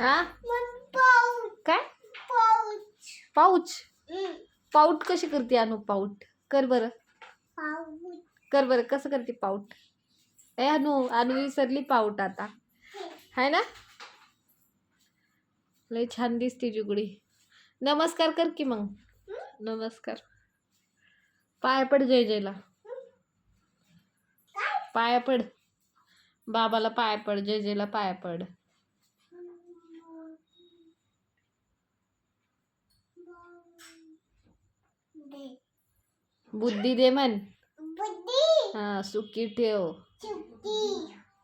हा? काय? पाऊच. पाऊट कशी करते अनु? पाऊट. कर बरं. कर बरं. कसं करते पाऊट? ए अनु अनु विसरली पाऊट आता. है ना? लय छान दिसते जुगडी. नमस्कार कर की मग. नमस्कार. पाया पड जय जयला पाया पड. बाबाला पाया पड. जय जयला पाया पड. बुद्धी दे मन हा सुखी ठेव.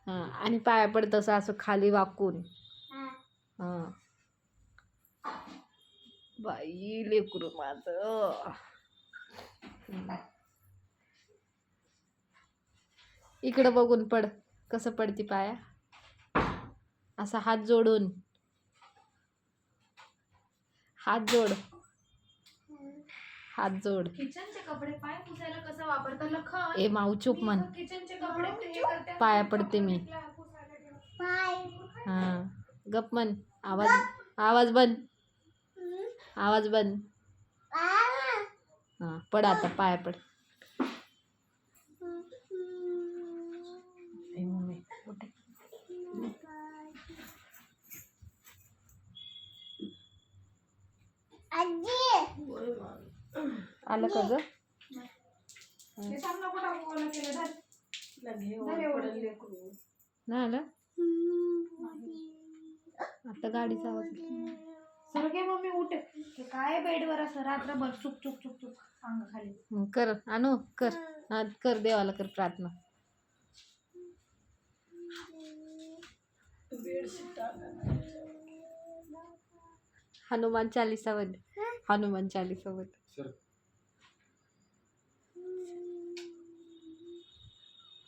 हा आणि पाया पड तसं असं खाली वाकून. हा. बाई लेकरू माझं. इकडं बघून पड कसं पडती पाया. असा हात जोडून. हात जोड. हात जोड. किचनचे कपडे पाय पुसायला कसं वापरतात? लखन. ए माऊ चूप म्हण किचनचे कपडे ते हे. पाया पडते मी. हा. गप म्हण. आवाज आवाज बंद. आवाज बंद. हा पड आता पाया पड. आलं का ग? हे. नाही आलं? आता गाडीचा आवाज आला. सर घे मम्मी उठ. हे काय बेडवर असं? रात्रभर चुक चुक चुक चुक सांग खाली. हं, कर. आणू कर. हा कर. देवाला कर प्रार्थना. हनुमान चालीसा मध्ये हनुमान चालीसा मध्ये